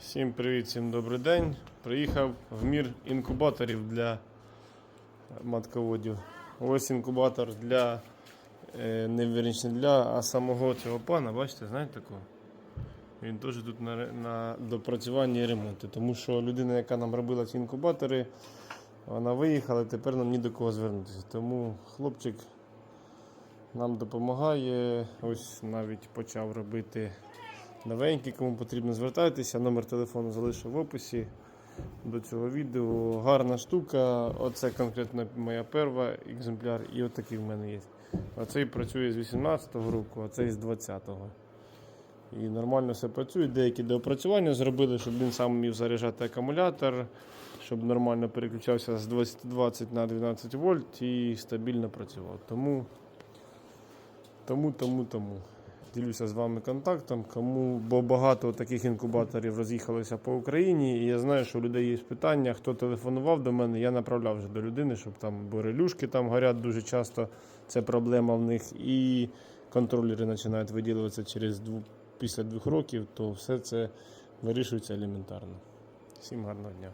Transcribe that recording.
Всім привіт, всім добрий день. Приїхав в мір інкубаторів для матководів. Ось інкубатор для е, не вірніше, для, а самого цього пана, бачите, знаєте такого? Він теж тут на, на допрацюванні і ремонті. Тому що людина, яка нам робила ці інкубатори, вона виїхала, тепер нам ні до кого звернутися. Тому хлопчик нам допомагає. Ось навіть почав робити новенький, кому потрібно звертайтеся. Номер телефону залишу в описі до цього відео. Гарна штука. Оце конкретно моя перша екземпляр, і отакий в мене є. Оцей працює з 18-го року, а цей з 20-го. І нормально все працює. Деякі доопрацювання зробили, щоб він сам міг заряджати акумулятор, щоб нормально переключався з 220 на 12 вольт і стабільно працював. Тому, тому, тому, тому. Ділюся з вами контактом, кому, бо багато таких інкубаторів роз'їхалося по Україні. І я знаю, що у людей є питання, хто телефонував до мене, я направляв вже до людини, щоб там борелюшки там горять дуже часто. Це проблема в них. І контролери починають виділюватися через дву, після двох років, то все це вирішується елементарно. Всім гарного дня.